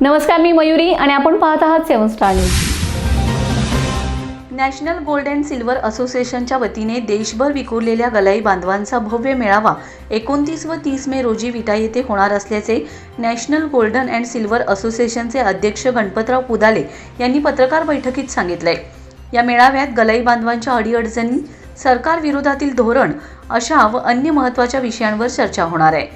नमस्कार मी मयुरी आणि आपण पाहत आहात seven star news. National gold and silver असोसिएशनच्या वतीने देशभर विखुरलेल्या गलाई बांधवांचा भव्य मेळावा एकोणतीस व तीस मे रोजी विटा येथे होणार असल्याचे नॅशनल गोल्डन अँड सिल्वर असोसिएशनचे अध्यक्ष गणपतराव पुदाले यांनी पत्रकार बैठकीत सांगितलंय. या मेळाव्यात गलाई बांधवांच्या अडीअडचणी सरकार विरोधातील धोरण अशा व अन्य महत्त्वाच्या विषयांवर चर्चा होणार आहे.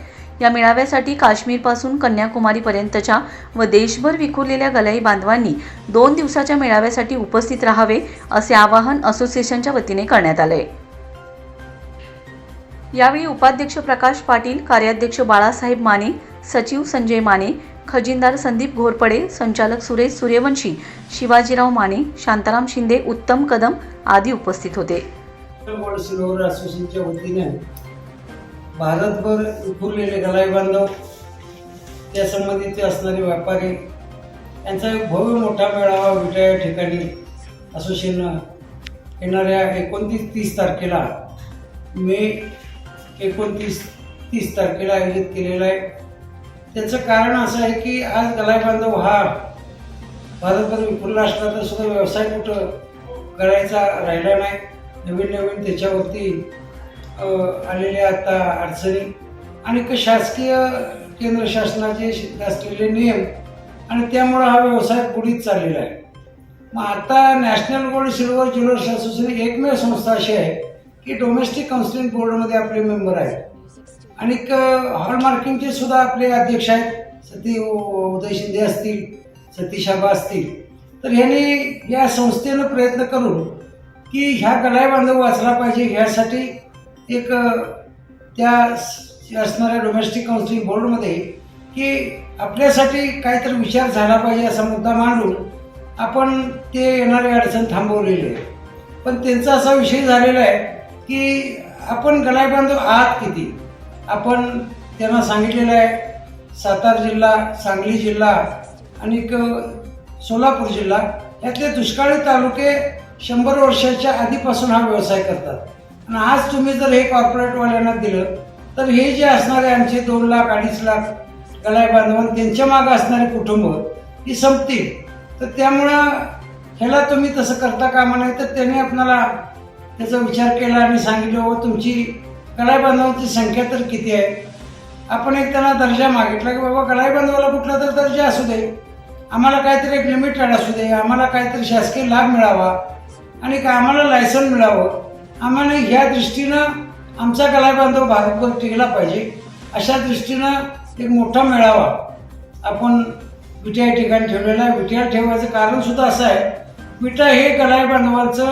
या मेळाव्यासाठी काश्मीरपासून कन्याकुमारीपर्यंतच्या व देशभर विखुरलेल्या गलाई बांधवांनी दोन दिवसाच्या मेळाव्यासाठी उपस्थित राहावे असे आवाहन असोसिएशनच्या वतीने करण्यात आले. यावेळी उपाध्यक्ष प्रकाश पाटील कार्याध्यक्ष बाळासाहेब माने सचिव संजय माने खजिनदार संदीप घोरपडे संचालक सुरेश सूर्यवंशी शिवाजीराव माने शांताराम शिंदे उत्तम कदम आदी उपस्थित होते. गोल्ड सिल्वर असोसिएशनच्या वतीने भारतभर विखुरलेले गलाई बांधव त्या संबंधित असणारे व्यापारी यांचा एक भव्य मोठा मेळावा विटा या ठिकाणी असोसिएशन येणाऱ्या एकोणतीस तीस तारखेला मे एकोणतीस तीस तारखेला आयोजित केलेला आहे. त्याचं कारण असं आहे की आज गलाई बांधव हा भारतभर विखुरला असला तर सुद्धा व्यवसाय कुठं करायचा राहिला नाही. नवीन नवीन त्याच्यावरती आलेल्या आता अडचणी. आणि क शासकीय केंद्र शासनाचे असलेले नियम आणि त्यामुळं हा व्यवसाय पुढीच चाललेला आहे. मग आता national gold silver jewellers association एकमेव संस्था अशी आहे की डोमेस्टिक काउन्सिलिंग बोर्डमध्ये आपले मेंबर आहेत. आणि हॉलमार्किंगचे सुद्धा आपले अध्यक्ष आहेत. सती उदय शिंदे असतील सतीश आबा असतील. तर ह्यांनी या संस्थेनं प्रयत्न करून की ह्या गलाई बांधव वाचला पाहिजे ह्यासाठी एक त्या असणाऱ्या डोमेस्टिक काउन्सिलिंग बोर्डमध्ये की आपल्यासाठी काहीतरी विचार झाला पाहिजे असा मुद्दा मांडून आपण ते येणारे अडचण थांबवलेली आहे. पण त्यांचा असा विषय झालेला आहे की आपण गलाई बांधव आहात किती? आपण त्यांना सांगितलेलं आहे सातारा जिल्हा सांगली जिल्हा आणि एक सोलापूर जिल्हा यातले दुष्काळी तालुके शंभर वर्षाच्या आधीपासून हा व्यवसाय करतात. आणि आज तुम्ही जर हे कॉर्पोरेटवाल्यांना दिलं तर हे जे असणारे आमचे दोन लाख अडीच लाख गलाई बांधवां त्यांच्या मागं असणारे कुटुंब ही संपतील. तर त्यामुळं ह्याला तुम्ही तसं करता कामा नाही तर त्यांनी आपणाला त्याचा विचार केला आणि सांगितलं व तुमची गलाई बांधवांची संख्या तर किती आहे? आपण एक त्यांना दर्जा मागितला की बाबा गलाई बांधवाला कुठला तर दर्जा असू दे. आम्हाला काहीतरी एक लिमिटेड असू दे. आम्हाला काहीतरी शासकीय लाभ मिळावा. आणि कामाला आम्हाला लायसन मिळावं. आम्हाला ह्या दृष्टीनं आमचा कलाबांधव बांधव भारतभर टिकला पाहिजे. अशा दृष्टीनं एक मोठा मेळावा आपण विटा या ठिकाणी ठेवलेला आहे. विट्याला ठेवायचं कारणसुद्धा असं आहे विटा हे गलाई बांधवांचं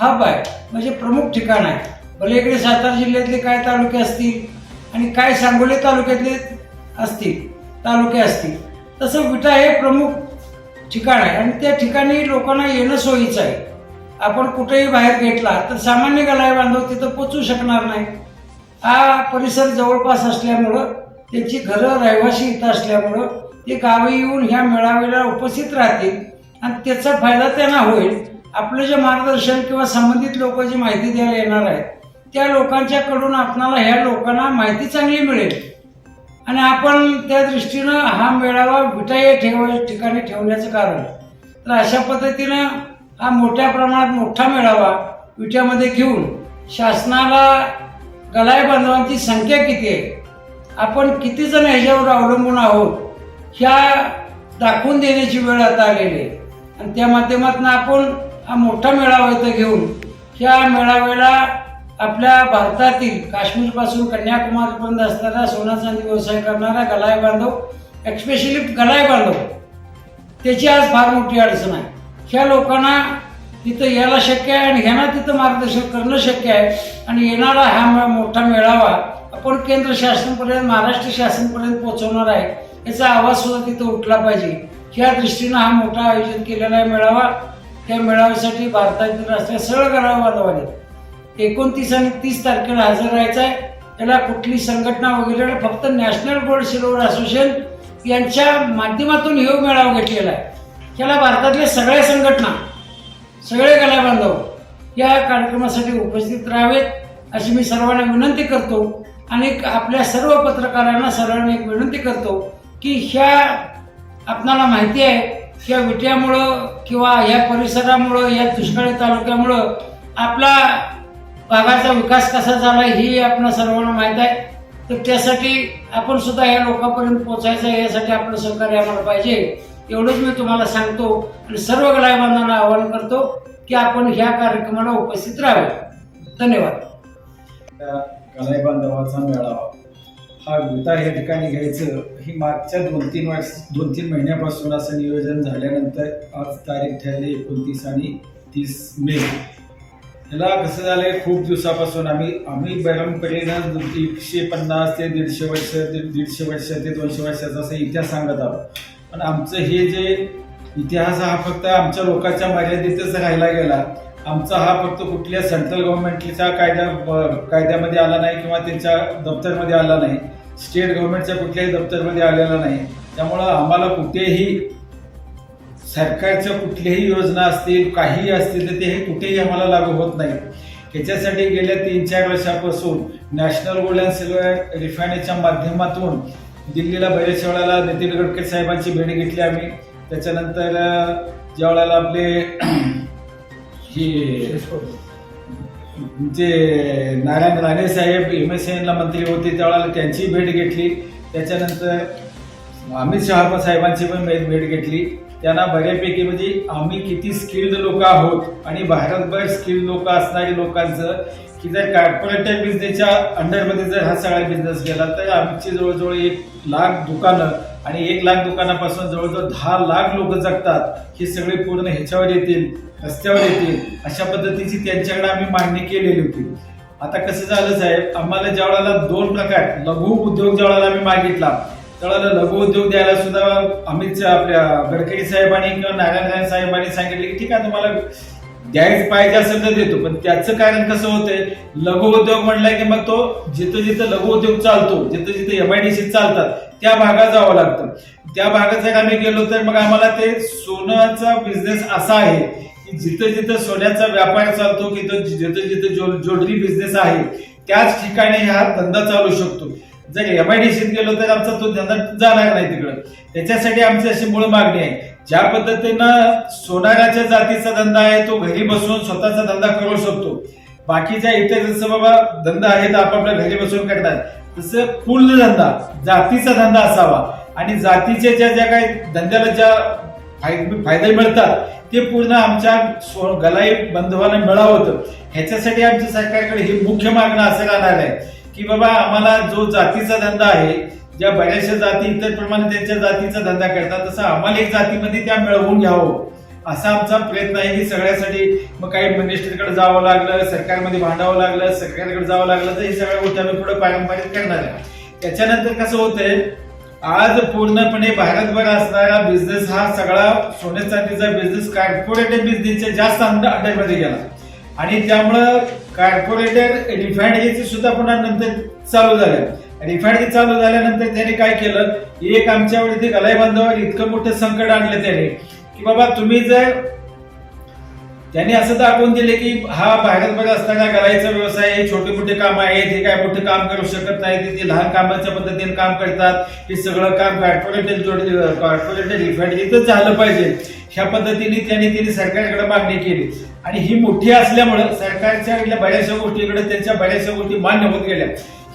हब आहे. म्हणजे प्रमुख ठिकाण आहे. भले इकडे सातारा जिल्ह्यातले काय तालुके असतील आणि काय सांगोली तालुक्यातले असतील तालुके असतील तसं विटा हे प्रमुख ठिकाण आहे. आणि त्या ठिकाणी लोकांना येणं सोयीचं आहे. आपण कुठेही बाहेर घेतला तर सामान्य गलाय बांधव तिथं पोचू शकणार नाही. हा परिसर जवळपास असल्यामुळं त्यांची घरं रहिवाशी इथं असल्यामुळं ते गावी येऊन ह्या मेळाव्याला उपस्थित राहतील आणि त्याचा फायदा त्यांना होईल. आपलं जे मार्गदर्शन किंवा संबंधित लोक जी माहिती द्यायला येणार आहेत त्या लोकांच्याकडून आपणाला ह्या लोकांना माहिती चांगली मिळेल. आणि आपण त्या दृष्टीनं हा मेळावा विटाय ठेव ठिकाणी ठेवण्याचं कारण. तर अशा पद्धतीनं हा मोठ्या प्रमाणात मोठा मेळावा विट्यामध्ये घेऊन शासनाला गलाई बांधवांची संख्या किती आहे? आपण किती जण ह्याच्यावर अवलंबून आहोत? ह्या दाखवून देण्याची वेळ आता आलेली आहे. आणि त्या माध्यमातून आपण हा मोठा मेळावा इथं घेऊन ह्या मेळाव्याला आपल्या भारतातील काश्मीरपासून कन्याकुमारीपर्यंत असणारा सोना चांदी व्यवसाय करणारा गलाई बांधव एक्स्पेशली गलाई बांधव त्याची आज फार मोठी अडचण आहे. ह्या लोकांना तिथं यायला शक्य आहे आणि ह्यांना तिथं मार्गदर्शन करणं शक्य आहे. आणि येणारा हा मोठा मेळावा आपण केंद्र शासनपर्यंत महाराष्ट्र शासनपर्यंत पोहोचवणार आहे याचा आवाज सुद्धा तिथं उठला पाहिजे. ह्या दृष्टीनं हा मोठा आयोजन केलेला आहे मेळावा. त्या मेळाव्यासाठी भारतातील राष्ट्रीय सरळ करावं बांधवाने एकोणतीस आणि तीस तारखेला हजर राहायचं आहे. त्याला कुठली संघटना वगैरे फक्त नॅशनल गोल्ड सिल्वर असोसिएशन यांच्या माध्यमातून हे मेळावा घेतलेला आहे. त्याला भारतातल्या सगळ्या संघटना सगळे कलाबांधव या कार्यक्रमासाठी उपस्थित राहावेत अशी मी सर्वांना विनंती करतो. आणि आपल्या सर्व पत्रकारांना सर्वांना एक विनंती करतो की ह्या आपणाला माहिती आहे या विट्यामुळं किंवा या परिसरामुळं या दुष्काळी तालुक्यामुळं आपला भागाचा विकास कसा झाला ही आपण सर्वांना माहीत आहे. तर त्यासाठी आपण सुद्धा या लोकांपर्यंत पोहोचायचं आहे यासाठी आपलं सहकार्य आम्हाला पाहिजे. एवढंच मी तुम्हाला सांगतो आणि सर्व गलायबांधांना आवाहन करतो की आपण ह्या कार्यक्रमाला उपस्थित राहावे. धन्यवाद. त्या कलाई बांधवाचा मेळावा. हा विटा या ठिकाणी घ्यायचं. ही मागच्या दोन तीन वर्ष दोन तीन महिन्यापासून असं नियोजन झाल्यानंतर आज तारीख ठरली एकोणतीस आणि तीस मे. ह्याला कसं झालंय खूप दिवसापासून आम्ही आम्ही परंपरेनं एकशे पन्नास ते दीडशे वर्ष ते दीडशे वर्ष ते दोनशे वर्षाचा असं इतिहास सांगत आहोत. पण आमचं हे जे इतिहास हा फक्त आमच्या लोकांच्या मर्यादितच राहिला गेला. आमचा हा फक्त कुठल्या सेंट्रल गव्हर्नमेंटच्या कायद्या कायद्यामध्ये आला नाही किंवा त्यांच्या दप्तरमध्ये आला नाही. स्टेट गव्हर्नमेंटच्या कुठल्याही दप्तरमध्ये आलेला नाही. त्यामुळं आम्हाला कुठेही सरकारच्या कुठल्याही योजना असतील काहीही असतील तर ते हे कुठेही आम्हाला लागू होत नाही. ह्याच्यासाठी गेल्या तीन चार वर्षापासून नॅशनल गोल्ड अँड सिल्वर रिफायनरीच्या माध्यमातून दिल्लीला बरेचशा वेळेला नितीन गडकरी साहेबांची भेट घेतली आम्ही. त्याच्यानंतर ज्या वेळेला आपले हे जे नारायण राणे साहेब एम एस एनला मंत्री होते त्यावेळेला त्यांची भेट घेतली. त्याच्यानंतर अमित शहा साहेबांची पण भेट घेतली. त्यांना बऱ्यापैकी म्हणजे आम्ही किती स्किल्ड लोक आहोत आणि भारतभर स्किल्ड लोक असणारी लोकांचं की जर कॉर्पोरेट बिझनेसच्या अंडरमध्ये जर हा सगळा बिझनेस गेला तर आमची जवळजवळ एक लाख दुकानं आणि एक लाख दुकानापासून जवळजवळ दहा लाख लोक जगतात. हे सगळे पूर्ण ह्याच्यावर येतील रस्त्यावर येतील. अशा पद्धतीची त्यांच्याकडे आम्ही मांडणी केलेली होती. आता कसं झालं साहेब आम्हाला ज्या वेळेला दोन प्रकार लघु उद्योग ज्या वेळेला आम्ही मागितला त्याला लघु उद्योग द्यायला सुद्धा अमित आपल्या गडकरी साहेबांनी किंवा नारायण साहेबांनी सांगितले की ठीक आहे तुम्हाला द्यायच पाहिजे असेल तर देतो. पण त्याचं कारण कसं होतंय लघु उद्योग म्हणलं की मग तो जिथं जिथं लघु उद्योग चालतो जिथं जिथं एमआयडीसी चालतात त्या भागात जावं लागतं. त्या भागात जर आम्ही गेलो तर मग आम्हाला ते सोन्याचा बिझनेस असा आहे की जिथं जिथं सोन्याचा व्यापार चालतो की जिथं जिथं ज्वेलरी बिझनेस आहे त्याच ठिकाणी हा धंदा चालू शकतो. जर एम आय डीशीत गेलो तर आमचा तो धंदा जाणार नाही तिकडं. त्याच्यासाठी आमची अशी मूळ मागणी आहे. ज्या पद्धतीनं सोनाराच्या जातीचा धंदा आहे तो घरी बसून स्वतःचा धंदा करू शकतो. बाकीच्या इतर जसं बाबा धंदा आहे तर आपापल्या घरी बसून करतात तसं पूर्ण धंदा जातीचा धंदा असावा. आणि जातीच्या ज्या ज्या काही धंद्याला ज्या फाय- फायदे मिळतात ते पूर्ण आमच्या गलाई बंधवांना मिळावं ह्याच्यासाठी आमच्या सरकारकडे ही मुख्य मागणं असं राहणार आहे. की बाबा आम्हाला जो जातीचा धंदा आहे ज्या बऱ्याचशा जाती इतर प्रमाणे त्यांच्या जातीचा धंदा करतात तसं आम्हाला एक जातीमध्ये त्या मिळवून घ्यावं. असा आमचा प्रयत्न आहे की सगळ्यासाठी मग काही मिनिस्टरकडे जावं लागलं सरकारमध्ये भांडावं लागलं सरकारकडे जावं लागलं तर हे सगळ्या गोष्टी आम्ही पुढे पारंपरिक करणार आहे. त्याच्यानंतर कसं होतंय आज पूर्णपणे भारतभर असणारा बिझनेस हा सगळा सोने चांदीचा बिझनेस कॉर्पोरेट बिझनेसच्या जास्त अंड- अंडरमध्ये गेला. आणि त्यामुळं कॉर्पोरेटर रिफायनरीचे सुद्धा पुन्हा नंतर चालू झालं. रिफायनरी चालू झाल्यानंतर त्याने काय केलं? एक आमच्यावरती गलाई बांधवावर इतकं मोठं संकट आणलं त्याने. की बाबा तुम्ही जर त्यांनी असं दाखवून दिले की हा भारतभर असताना करायचा व्यवसाय हे छोटे मोठे काम आहेत हे काय मोठे काम करू शकत नाही ते- ते लहान कामाच्या पद्धतीने काम करतात हे सगळं काम कॉर्पोरेट कॉर्पोरेट रिफायनरीतच झालं पाहिजे. ह्या पद्धतीने त्यांनी त्यांनी सरकारकडे मागणी केली. आणि ही मोठी असल्यामुळं सरकारच्या बऱ्याचशा गोष्टीकडे त्यांच्या बऱ्याचशा गोष्टी मान्य होत गेल्या.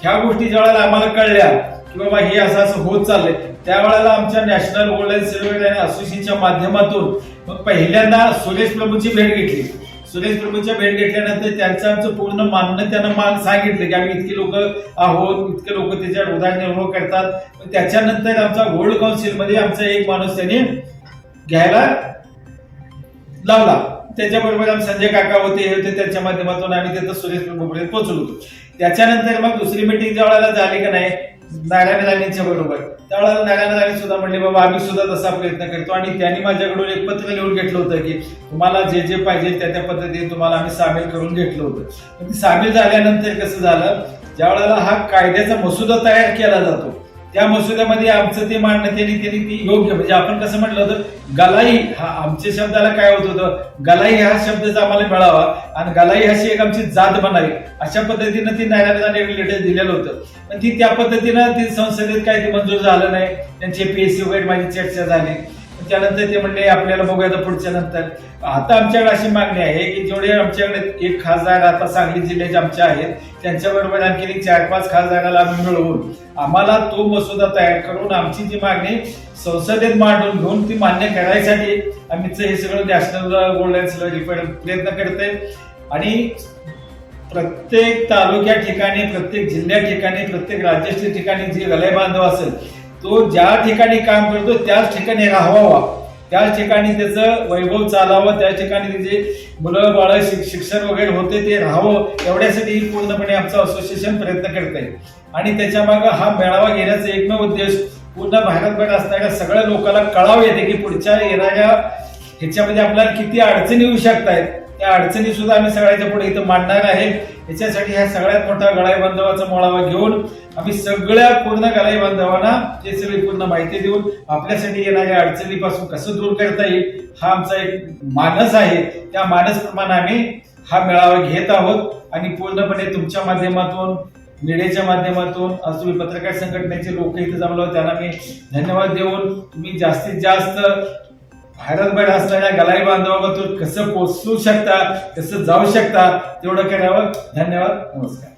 ह्या गोष्टी ज्यावेळेला आम्हाला कळल्या की बाबा हे असं असं होत चाललंय त्यावेळेला आमच्या नॅशनल गोल्डन अँड सिल्वर असोसिएशनच्या माध्यमातून मग पहिल्यांदा सुरेश प्रभूची भेट घेतली. सुरेश प्रभूंच्या भेट घेतल्यानंतर त्यांचं आमचं पूर्ण मानणं त्यांना मान सांगितलं की आम्ही इतके लोक आहोत इतके लोक त्याच्यावर उदारनिर्वाह करतात. त्याच्यानंतर आमचा गोल्ड काउन्सिलमध्ये आमचा एक माणूस त्यांनी घ्यायला लावला. त्याच्याबरोबर आम्ही संजय काका होते हे होते त्यांच्या माध्यमातून आम्ही तिथं सुरेश प्रभूपर्यंत पोहोचलो होतो. त्याच्यानंतर मग दुसरी मिटिंग ज्या वेळेला झाली का नाही नारायण राणींच्या बरोबर. त्यावेळेला नारायण राणे सुद्धा म्हणले बाबा आम्ही सुद्धा तसा प्रयत्न करतो. आणि त्यांनी माझ्याकडून एक पत्र लिहून घेतलं होतं की तुम्हाला जे जे पाहिजे त्या त्या पद्धतीने तुम्हाला आम्ही सामील करून घेतलं होतं. सामील झाल्यानंतर कसं झालं ज्या वेळेला हा कायद्याचा मसुदा तयार केला जातो त्या मसुद्यामध्ये आमचं ते मांडणं त्यांनी त्यांनी ती योग्य. म्हणजे आपण कसं म्हटलं होतं गलाई हा आमच्या शब्दाला काय होत होतं? गलाई हा शब्दच आम्हाला मिळावा आणि गलाई अशी एक आमची जात बनावी अशा पद्धतीनं ती न्यायालयाने लेटर दिलेलं होतं. पण ती त्या पद्धतीनं ती संसदेत काय ते मंजूर झालं नाही. त्यांची सी वगैरे माझी चर्चा झाली. त्यानंतर ते म्हणले आपल्याला बघूया पुढच्या नंतर. आता आमच्याकडे अशी मागणी आहे की जेवढे आमच्याकडे एक खासदार आता सांगली जिल्ह्याचे आमचे आहेत त्यांच्याबरोबर आणखी एक चार पाच खासदाराला आम्ही मिळवून आम्हाला तो मसुदा तयार करून आमची जी मागणी संसदेत मांडून घेऊन ती मान्य करायसाठी आम्ही हे सगळं नॅशनल गोल्ड प्रयत्न करतोय. आणि प्रत्येक तालुक्या ठिकाणी प्रत्येक जिल्ह्या ठिकाणी प्रत्येक राज्याच्या ठिकाणी जे गलय बांधव असेल तो ज्या ठिकाणी काम करतो त्याच ठिकाणी राहावा. त्याच ठिकाणी त्याचं वैभव चालावं त्या ठिकाणी त्याचे मुलं बाळ शिक्षण वगैरे होते ते राहावं एवढ्यासाठी पूर्णपणे आमचं असोसिएशन प्रयत्न करत आहे. आणि त्याच्यामागे हा मेळावा घेण्याचा एकमेव उद्देश पूर्ण भारतभर असणाऱ्या सगळ्या लोकांना कळावं येते की पुढच्या येणाऱ्या ह्याच्यामध्ये आपल्याला किती अडचणी येऊ शकतायत. त्या अडचणी सुद्धा आम्ही सगळ्याच्या पुढे इथं मांडणार आहे. याच्यासाठी ह्या सगळ्यात मोठा गळाई बांधवाचा मोळावा घेऊन आम्ही सगळ्या पूर्ण गळाई बांधवांना ते सगळी पूर्ण माहिती देऊन आपल्यासाठी येणाऱ्या अडचणीपासून कसं दूर करता येईल हा आमचा एक मानस आहे. त्या मानसप्रमाणे आम्ही हा मेळावा घेत आहोत. आणि पूर्णपणे तुमच्या माध्यमातून मीडियाच्या माध्यमातून आज तुम्ही पत्रकार संघटनेचे लोक इथे जमलो त्यांना मी धन्यवाद देऊन तुम्ही जास्तीत जास्त भारतभर असणाऱ्या गलाई बांधवाबद्दल कसं पोचू शकता कसं जाऊ शकता तेवढं करावं धन्यवाद नमस्कार.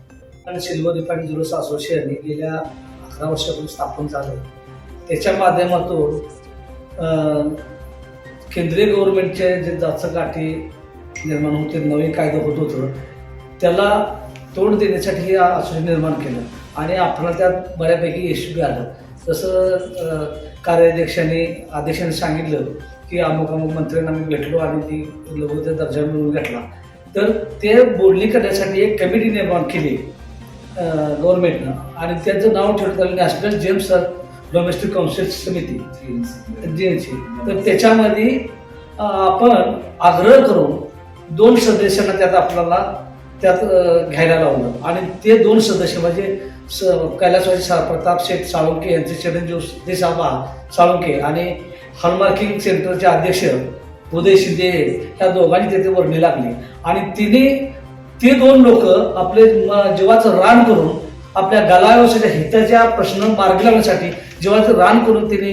आणि सिल्वर रिफाईन जुलूस असोसिएशन गेल्या अकरा वर्षापूर्वी स्थापन झालं त्याच्या माध्यमातून केंद्रीय गव्हर्नमेंटचे जे जाचकाठी गाठी निर्माण होते नवीन कायदा होत होतं त्याला तोंड देण्यासाठी हे असोसिएशन निर्माण केलं. आणि आपल्याला त्यात बऱ्यापैकी यशस्वी आलं. जसं कार्याध्यक्षांनी अध्यक्षांनी सांगितलं की अमुक अमुक मंत्र्यांना मी भेटलो आणि ती लघुचा दर्जा मिळवून घेतला. तर ते बोलणी करण्यासाठी एक कमिटी निर्माण केली गव्हर्नमेंटनं आणि त्याचं नाव ठेवण्यात आलं नॅशनल जेम्स डोमेस्टिक काउन्सिल समिती जीएनसी तर त्याच्यामध्ये आपण आग्रह करून दोन सदस्यांना त्यात आपल्याला त्यात घ्यायला लावलं. आणि ते दोन सदस्य म्हणजे स कैलासवासी सा प्रताप शेठ साळुंके यांचे चिरंजीव देसाबा साळुंके आणि हॉलमार्किंग सेंटरचे अध्यक्ष उदय शिंदे ह्या दोघांनी तेथे वर्णी लागली. आणि तिने ते दोन लोक आपले जीवाचं रान करून आपल्या गलाव्याच्या हिताच्या प्रश्न मार्गी लावण्यासाठी जीवाचं रान करून तिने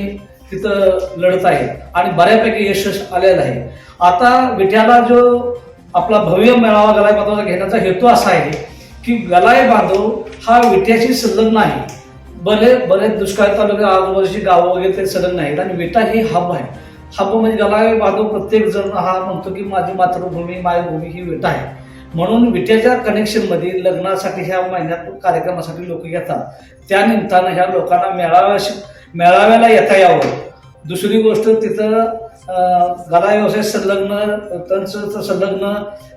तिथं लढत आहे आणि बऱ्यापैकी यश आलेलं आहे. आता विठ्याला जो आपला भव्य मेळावा गलाय बांधवाचा घेण्याचा हेतू असा आहे की गलाय बांधव हा विठ्याशी संलग्न आहे. भले बरेच दुष्काळ तालुक्यात आजूबाजूची गावं वगैरे ते संलग्न नाहीत. आणि विटा ही हब आहे. हब म्हणजे गलावे बांधव प्रत्येक जण हा म्हणतो की माझी मातृभूमी मायभूमी ही विटा आहे. म्हणून विट्याच्या कनेक्शनमध्ये लग्नासाठी ह्या महिन्यात कार्यक्रमासाठी लोक येतात. त्या निमित्तानं ह्या लोकांना मेळाव्या मेळाव्याला येता यावं. दुसरी गोष्ट तिथं गला व्यवसाय संलग्न तंत्र संलग्न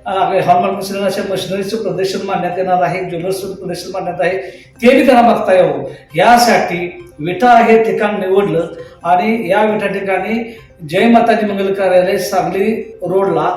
हॉलमार्क संलग्न अशा मशिनरीचं प्रदर्शन मांडण्यात येणार आहे ज्वेलर्सचं प्रदर्शन मांडण्यात आहे ते बी त्यांना बघता यावं यासाठी विटा हे ठिकाण निवडलं आणि या विटा ठिकाणी जय माताजी मंगल कार्यालय सांगली रोडला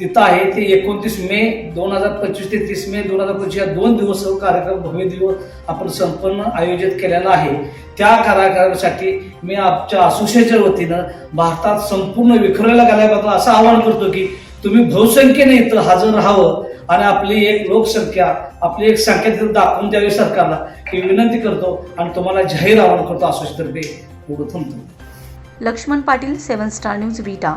तिथं आहे ते एकोणतीस मे दोन हजार पंचवीस ते तीस मे दोन हजार पंचवीस या दोन दिवस कार्यक्रम भव्य दिवस आपण संपन्न आयोजित केलेला आहे. त्या कार्यक्रमासाठी मी आमच्या असोसिएशनच्या वतीनं भारतात संपूर्ण विखरलेला गेल्याबद्दल असं आवाहन करतो की तुम्ही बहुसंख्येने इथं हजर राहावं आणि आपली एक लोकसंख्या आपली एक संख्या तिथं दाखवून द्यावी सरकारला ही विनंती करतो आणि तुम्हाला जाहीर आवाहन करतो. असोसिएशनतर्फे एवढं थांबतो. Laxman Patil seven star news Vita.